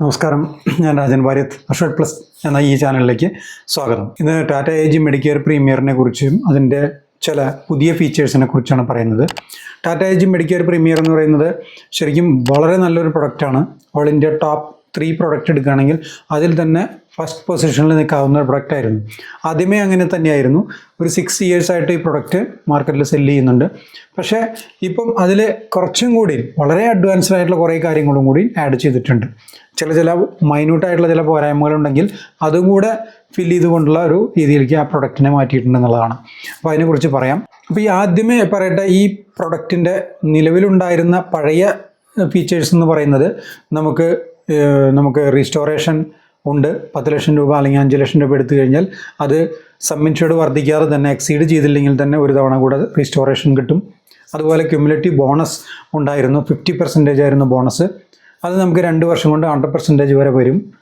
നമസ്കാരം. ഞാൻ രാജൻ ഭാര്യത്ത് അഷോട്ട് പ്ലസ് എന്ന ഈ ചാനലിലേക്ക് സ്വാഗതം. ഇന്ന് ടാറ്റ എ ജി മെഡിക്കെയർ പ്രീമിയറിനെ കുറിച്ചും അതിന്റെ ചില പുതിയ ഫീച്ചേഴ്സിനെ കുറിച്ചാണ് പറയുന്നത്. Tata A G Medicare premier എന്ന് പറയുന്നത് ശരിക്കും വളരെ നല്ലൊരു പ്രൊഡക്റ്റാണ്. All India top three product എടുക്കുകയാണെങ്കിൽ അതിൽ തന്നെ ഫസ്റ്റ് പൊസിഷനിൽ നിൽക്കാവുന്ന ഒരു പ്രൊഡക്റ്റ് ആയിരുന്നു. ആദ്യമേ അങ്ങനെ തന്നെയായിരുന്നു. ഒരു സിക്സ് ഇയേഴ്സ് ആയിട്ട് ഈ പ്രൊഡക്റ്റ് മാർക്കറ്റിൽ സെല്ല് ചെയ്യുന്നുണ്ട്. പക്ഷേ ഇപ്പം അതിൽ കുറച്ചും കൂടി വളരെ അഡ്വാൻസ്ഡ് ആയിട്ടുള്ള കുറേ കാര്യങ്ങളും കൂടി ആഡ് ചെയ്തിട്ടുണ്ട്. ചില ചില മൈന്യൂട്ടായിട്ടുള്ള ചില പോരായ്മകളുണ്ടെങ്കിൽ അതും കൂടെ ഫില്ല് ചെയ്തുകൊണ്ടുള്ള ഒരു രീതിയിലേക്ക് ആ പ്രൊഡക്റ്റിനെ മാറ്റിയിട്ടുണ്ട് എന്നുള്ളതാണ്. അപ്പോൾ അതിനെക്കുറിച്ച് പറയാം. അപ്പോൾ ഈ ആദ്യമേ പറയട്ടെ ഈ പ്രൊഡക്റ്റിന്റെ നിലവിലുണ്ടായിരുന്ന പഴയ ഫീച്ചേഴ്സ് എന്ന് പറയുന്നത് നമുക്ക് നമുക്ക് റീസ്റ്റോറേഷൻ ഉണ്ട്. പത്ത് ലക്ഷം രൂപ അല്ലെങ്കിൽ അഞ്ച് ലക്ഷം രൂപ എടുത്തു കഴിഞ്ഞാൽ അത് സബ്മിൻഷേർഡ് വർദ്ധിക്കാതെ തന്നെ എക്സീഡ് ചെയ്തില്ലെങ്കിൽ തന്നെ ഒരു തവണ കൂടെ റീസ്റ്റോറേഷൻ കിട്ടും. അതുപോലെ ക്യുമുലേറ്റീവ് ബോണസ് ഉണ്ടായിരുന്നു. ഫിഫ്റ്റി പെർസെന്റേജ് ആയിരുന്നു ബോണസ് അത് നമുക്ക് രണ്ട് വർഷം കൊണ്ട് ഹൺഡ്രഡ് പെർസെന്റേജ് വരെ വരും.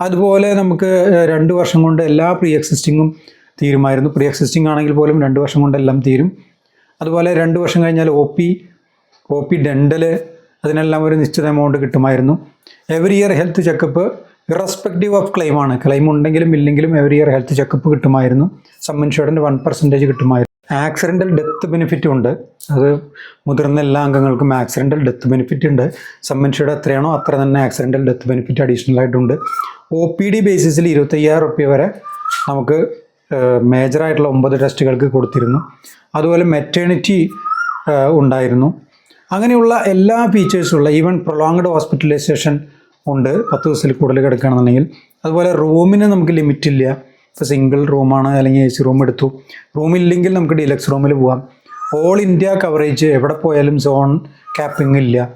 അതുപോലെ നമുക്ക് രണ്ട് വർഷം കൊണ്ട് എല്ലാ പ്രീ എക്സിസ്റ്റിങ്ങും തീരുമായിരുന്നു. പ്രീ എക്സിസ്റ്റിംഗ് ആണെങ്കിൽ പോലും രണ്ട് വർഷം കൊണ്ട് എല്ലാം തീരും. അതുപോലെ രണ്ട് വർഷം കഴിഞ്ഞാൽ O P O P dental അതിനെല്ലാം ഒരു നിശ്ചിത എമൗണ്ട് കിട്ടുമായിരുന്നു. Every year health checkup irrespective of claim ആണ്. ക്ലെയിം ഉണ്ടെങ്കിലും ഇല്ലെങ്കിലും എവറി ഇയർ ഹെൽത്ത് ചെക്കപ്പ് കിട്ടുമായിരുന്നു. സം ഇൻഷുറൻസ് വൺ പെർസെന്റേജ് കിട്ടുമായിരുന്നു. ആക്സിഡന്റൽ ഡെത്ത് ബെനിഫിറ്റ് ഉണ്ട്. അത് മുതിർന്ന എല്ലാ അംഗങ്ങൾക്കും ആക്സിഡന്റൽ ഡെത്ത് ബെനിഫിറ്റ് ഉണ്ട്. സം ഇൻഷുർഡ് എത്രയാണോ അത്ര തന്നെ ആക്സിഡന്റൽ ഡെത്ത് ബെനിഫിറ്റ് അഡീഷണൽ ആയിട്ടുണ്ട് ഒ പി ഡി ബേസിസിൽ ഇരുപത്തയ്യായിരം റുപ്യ വരെ നമുക്ക് മേജറായിട്ടുള്ള ഒമ്പത് ടെസ്റ്റുകൾക്ക് കൊടുത്തിരുന്നു. അതുപോലെ മെറ്റേണിറ്റി ഉണ്ടായിരുന്നു. അങ്ങനെയുള്ള എല്ലാ ഫീച്ചേഴ്സുള്ള ഈവൻ പ്രൊലോങ്ഡ് ഹോസ്പിറ്റലൈസേഷൻ ഉണ്ട്. പത്ത് ദിവസത്തിൽ കൂടുതൽ കിടക്കുകയാണെന്നുണ്ടെങ്കിൽ. അതുപോലെ റൂമിന് നമുക്ക് ലിമിറ്റ് ഇല്ല. ഇപ്പോൾ സിംഗിൾ റൂമാണ് അല്ലെങ്കിൽ എ സി റൂം എടുത്തു റൂമില്ലെങ്കിൽ നമുക്ക് ഡീലക്സ് റൂമിൽ പോകാം ഓൾ ഇന്ത്യ കവറേജ് എവിടെ പോയാലും സോൺ ക്യാപ്പിംഗ് ഇല്ല.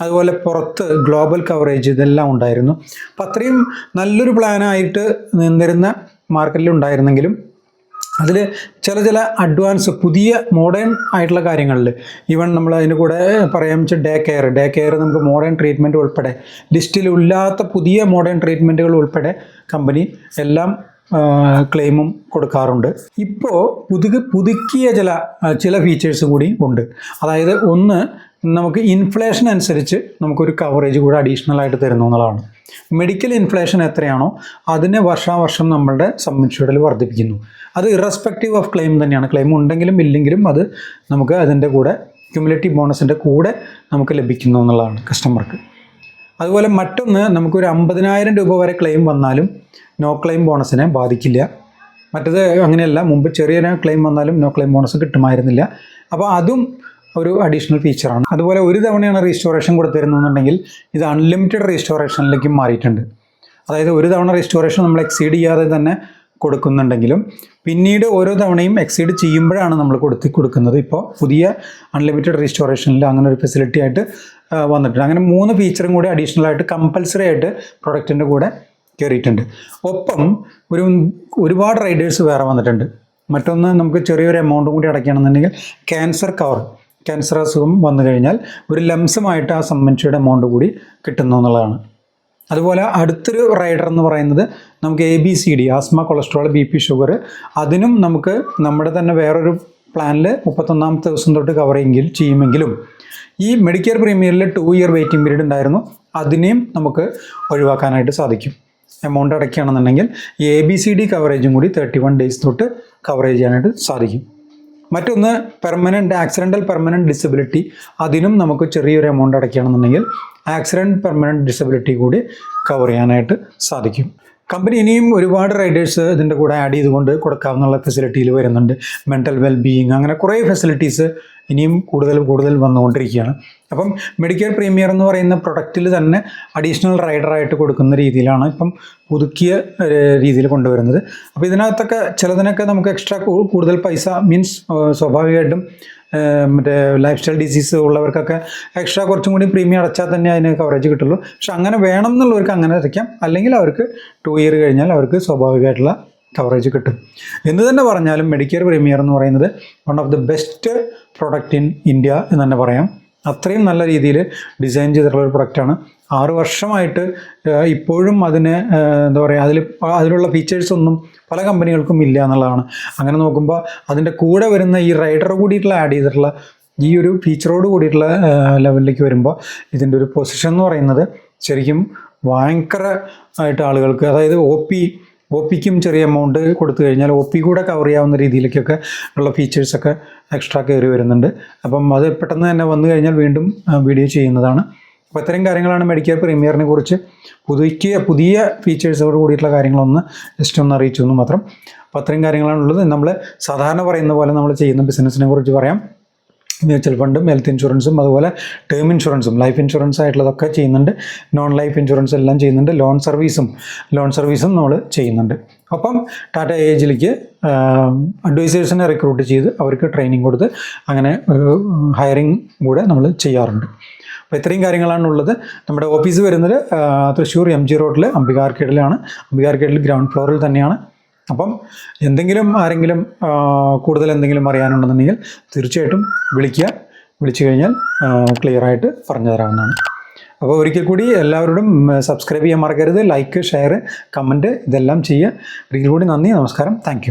അതുപോലെ പുറത്ത് ഗ്ലോബൽ കവറേജ് ഇതെല്ലാം ഉണ്ടായിരുന്നു. അപ്പം അത്രയും നല്ലൊരു പ്ലാനായിട്ട് നിന്നിരുന്ന മാർക്കറ്റിൽ ഉണ്ടായിരുന്നെങ്കിലും അതിൽ ചില ചില അഡ്വാൻസ് പുതിയ മോഡേൺ ആയിട്ടുള്ള കാര്യങ്ങളിൽ ഈവൻ നമ്മൾ അതിന്റെ കൂടെ പറയാൻ വെച്ചാൽ ഡേ കെയർ ഡേ കെയർ നമുക്ക് മോഡേൺ ട്രീറ്റ്മെന്റ് ഉൾപ്പെടെ ലിസ്റ്റിലില്ലാത്ത പുതിയ മോഡേൺ ട്രീറ്റ്മെന്റുകൾ ഉൾപ്പെടെ കമ്പനി എല്ലാം ക്ലെയിമും കൊടുക്കാറുണ്ട്. ഇപ്പോൾ പുതു പുതുക്കിയ ചില ചില ഫീച്ചേഴ്സ് കൂടി ഉണ്ട്. അതായത് ഒന്ന് നമുക്ക് ഇൻഫ്ലേഷൻ അനുസരിച്ച് നമുക്കൊരു കവറേജ് കൂടെ അഡീഷണൽ ആയിട്ട് തരുന്നു എന്നുള്ളതാണ്. മെഡിക്കൽ ഇൻഫ്ലേഷൻ എത്രയാണോ അതിനെ വർഷാവർഷം നമ്മളുടെ സബ്മിൻഷൂഡിൽ വർദ്ധിപ്പിക്കുന്നു. അത് ഇറസ്പെക്റ്റീവ് ഓഫ് ക്ലെയിം തന്നെയാണ്. ക്ലെയിം ഉണ്ടെങ്കിലും ഇല്ലെങ്കിലും അത് നമുക്ക് അതിന്റെ കൂടെ ക്യുമുലേറ്റീവ് ബോണസിന്റെ കൂടെ നമുക്ക് ലഭിക്കുന്നു എന്നുള്ളതാണ് കസ്റ്റമർക്ക് അതുപോലെ മറ്റൊന്ന് നമുക്കൊരു അമ്പതിനായിരം രൂപ വരെ ക്ലെയിം വന്നാലും നോ ക്ലെയിം ബോണസിനെ ബാധിക്കില്ല. മറ്റത് അങ്ങനെയല്ല. മുമ്പ് ചെറിയൊരു ക്ലെയിം വന്നാലും നോ ക്ലെയിം ബോണസ് കിട്ടുമായിരുന്നില്ല. അപ്പോൾ അതും ഒരു അഡീഷണൽ ഫീച്ചറാണ് അതുപോലെ ഒരു തവണയാണ് റീസ്റ്റോറേഷൻ കൊടുത്തിരുന്നുണ്ടെങ്കിൽ ഇത് അൺലിമിറ്റഡ് റീസ്റ്റോറേഷനിലേക്കും മാറിയിട്ടുണ്ട്. അതായത് ഒരു തവണ റീസ്റ്റോറേഷൻ നമ്മൾ എക്സീഡ് ചെയ്യാതെ തന്നെ കൊടുക്കുന്നുണ്ടെങ്കിലും പിന്നീട് ഓരോ തവണയും എക്സീഡ് ചെയ്യുമ്പോഴാണ് നമ്മൾ കൊടുത്ത് കൊടുക്കുന്നത്. ഇപ്പോൾ പുതിയ അൺലിമിറ്റഡ് റീസ്റ്റോറേഷനിൽ അങ്ങനെ ഒരു ഫെസിലിറ്റി ആയിട്ട് വന്നിട്ടുണ്ട്. അങ്ങനെ മൂന്ന് ഫീച്ചറും കൂടി അഡീഷണൽ ആയിട്ട് കമ്പൽസറി ആയിട്ട് പ്രൊഡക്റ്റിന്റെ കൂടെ കയറിയിട്ടുണ്ട് ഒപ്പം ഒരു ഒരുപാട് റൈഡേഴ്സ് വേറെ വന്നിട്ടുണ്ട്. മറ്റൊന്ന് നമുക്ക് ചെറിയൊരു എമൗണ്ടും കൂടി അടയ്ക്കുകയാണെന്നുണ്ടെങ്കിൽ ക്യാൻസർ കവർ ക്യാൻസർ അസുഖം വന്നു കഴിഞ്ഞാൽ ഒരു ലംസമായിട്ട് ആ സമ്മൻഷിയുടെ എമൗണ്ട് കൂടി കിട്ടുന്നു എന്നുള്ളതാണ്. അതുപോലെ അടുത്തൊരു റൈഡർ എന്ന് പറയുന്നത് നമുക്ക് A B C D asthma cholesterol B P sugar അതിനും നമുക്ക് നമ്മുടെ തന്നെ വേറൊരു പ്ലാനിൽ മുപ്പത്തൊന്നാമത്തെ ദിവസം തൊട്ട് കവർ ചെയ്യുമെങ്കിൽ ചെയ്യുമെങ്കിലും ഈ മെഡിക്കെയർ പ്രീമിയറിൽ ടു ഇയർ വെയിറ്റിംഗ് പീരീഡ് ഉണ്ടായിരുന്നു. അതിനെയും നമുക്ക് ഒഴിവാക്കാനായിട്ട് സാധിക്കും. എമൗണ്ട് അടയ്ക്കുകയാണെന്നുണ്ടെങ്കിൽ എ ബി സി ഡി കവറേജും കൂടി തേർട്ടി വൺ ഡേയ്സ് തൊട്ട് കവറേജ് ചെയ്യാനായിട്ട് സാധിക്കും. മറ്റൊന്ന് പെർമനന്റ് ആക്സിഡന്റൽ പെർമനന്റ് ഡിസബിലിറ്റി അതിനും നമുക്ക് ചെറിയൊരു എമൗണ്ട് അടയ്ക്കുകയാണെന്നുണ്ടെങ്കിൽ ആക്സിഡന്റ് പെർമനന്റ് ഡിസബിലിറ്റി കൂടി കവർ ചെയ്യാനായിട്ട് സാധിക്കും. കമ്പനി ഇനിയും ഒരുപാട് റൈഡേഴ്സ് ഇതിന്റെ കൂടെ ആഡ് ചെയ്തുകൊണ്ട് കൊടുക്കാവുന്ന ഫെസിലിറ്റിയിൽ വരുന്നുണ്ട്. മെന്റൽ വെൽ ബീയിങ് അങ്ങനെ കുറേ ഫെസിലിറ്റീസ് ഇനിയും കൂടുതൽ കൂടുതൽ വന്നുകൊണ്ടിരിക്കുകയാണ്. അപ്പം മെഡിക്കെയർ പ്രീമിയർ എന്ന് പറയുന്ന പ്രൊഡക്റ്റിൽ തന്നെ അഡീഷണൽ റൈഡറായിട്ട് കൊടുക്കുന്ന രീതിയിലാണ് ഇപ്പം പുതുക്കിയ രീതിയിൽ കൊണ്ടുവരുന്നത്. അപ്പോൾ ഇതിനകത്തൊക്കെ ചിലതിനൊക്കെ നമുക്ക് എക്സ്ട്രാ കൂടുതൽ പൈസ മീൻസ് സ്വാഭാവികമായിട്ടും മറ്റേ ലൈഫ് സ്റ്റൈൽ ഡിസീസ് ഉള്ളവർക്കൊക്കെ എക്സ്ട്രാ കുറച്ചും കൂടി പ്രീമിയം അടച്ചാൽ തന്നെ അതിന് കവറേജ് കിട്ടുള്ളൂ. പക്ഷെ അങ്ങനെ വേണം എന്നുള്ളവർക്ക് അങ്ങനെ അടയ്ക്കാം. അല്ലെങ്കിൽ അവർക്ക് ടു ഇയർ കഴിഞ്ഞാൽ അവർക്ക് സ്വാഭാവികമായിട്ടുള്ള കവറേജ് കിട്ടും. എന്ന് തന്നെ പറഞ്ഞാലും മെഡിക്കെയർ പ്രീമിയർ എന്ന് പറയുന്നത് one of the best product in India എന്ന് തന്നെ പറയാം. അത്രയും നല്ല രീതിയിൽ ഡിസൈൻ ചെയ്തിട്ടുള്ള ഒരു പ്രൊഡക്റ്റാണ് ആറ് വർഷമായിട്ട് ഇപ്പോഴും അതിന് എന്താ പറയുക അതിൽ അതിലുള്ള ഫീച്ചേഴ്സ് ഒന്നും പല കമ്പനികൾക്കും ഇല്ല എന്നുള്ളതാണ്. അങ്ങനെ നോക്കുമ്പോൾ അതിന്റെ കൂടെ വരുന്ന ഈ റൈഡർ കൂടിയിട്ടുള്ള ആഡ് ചെയ്തിട്ടുള്ള ഈ ഒരു ഫീച്ചറോട് കൂടിയിട്ടുള്ള ലെവലിലേക്ക് വരുമ്പോൾ ഇതിന്റെ ഒരു പൊസിഷൻ എന്ന് പറയുന്നത് ശരിക്കും ഭയങ്കര ആയിട്ട് ആളുകൾക്ക് അതായത് ഒ പി ഒ പിക്കും ചെറിയ എമൗണ്ട് കൊടുത്തു കഴിഞ്ഞാൽ ഒ പി കൂടെ കവർ ചെയ്യാവുന്ന രീതിയിലേക്കൊക്കെ ഉള്ള ഫീച്ചേഴ്സൊക്കെ എക്സ്ട്രാ കയറി വരുന്നുണ്ട്. അപ്പം അത് പെട്ടെന്ന് തന്നെ വന്നു കഴിഞ്ഞാൽ വീണ്ടും വീഡിയോ ചെയ്യുന്നതാണ്. അപ്പോൾ ഇത്തരം കാര്യങ്ങളാണ് മെഡിക്കെയർ പ്രീമിയറിനെ കുറിച്ച് പുതുക്കിയ പുതിയ ഫീച്ചേഴ്സോട് കൂടിയിട്ടുള്ള കാര്യങ്ങളൊന്ന് ജസ്റ്റ് ഒന്ന് അറിയിച്ചു എന്ന് മാത്രം. അപ്പോൾ അത്രയും കാര്യങ്ങളാണുള്ളത് നമ്മൾ സാധാരണ പറയുന്ന പോലെ നമ്മൾ ചെയ്യുന്ന ബിസിനസ്സിനെ കുറിച്ച് പറയാം. മ്യൂച്വൽ ഫണ്ടും ഹെൽത്ത് ഇൻഷുറൻസും അതുപോലെ ടേം ഇൻഷുറൻസും ലൈഫ് ഇൻഷുറൻസ് ആയിട്ടുള്ളതൊക്കെ ചെയ്യുന്നുണ്ട്. നോൺ ലൈഫ് ഇൻഷുറൻസ് എല്ലാം ചെയ്യുന്നുണ്ട്. ലോൺ സർവീസും ലോൺ സർവീസും നമ്മൾ ചെയ്യുന്നുണ്ട്. അപ്പം ടാറ്റ ഏജിലേക്ക് അഡ്വൈസേഴ്സിനെ റിക്രൂട്ട് ചെയ്ത് അവർക്ക് ട്രെയിനിങ് കൊടുത്ത് അങ്ങനെ ഹയറിങ് കൂടെ നമ്മൾ ചെയ്യാറുണ്ട്. അപ്പോൾ ഇത്രയും കാര്യങ്ങളാണ് ഉള്ളത് നമ്മുടെ ഓഫീസ് വരുന്നത് തൃശ്ശൂർ എം ജി റോഡിൽ അംബികാർക്കേഡിലാണ് അംബികാർക്കേഡിൽ ഗ്രൗണ്ട് ഫ്ലോറിൽ തന്നെയാണ്. അപ്പം എന്തെങ്കിലും ആരെങ്കിലും കൂടുതൽ എന്തെങ്കിലും അറിയാനുണ്ടെന്നുണ്ടെങ്കിൽ തീർച്ചയായിട്ടും വിളിക്കുക. വിളിച്ചു കഴിഞ്ഞാൽ ക്ലിയർ ആയിട്ട് പറഞ്ഞു തരാവുന്നതാണ്. അപ്പോൾ ഒരിക്കൽ കൂടി എല്ലാവരോടും സബ്സ്ക്രൈബ് ചെയ്യാൻ മറക്കരുത്. ലൈക്ക് ഷെയർ കമന്റ് ഇതെല്ലാം ചെയ്യുക. ഒരിക്കൽ കൂടി നന്ദി നമസ്കാരം. താങ്ക്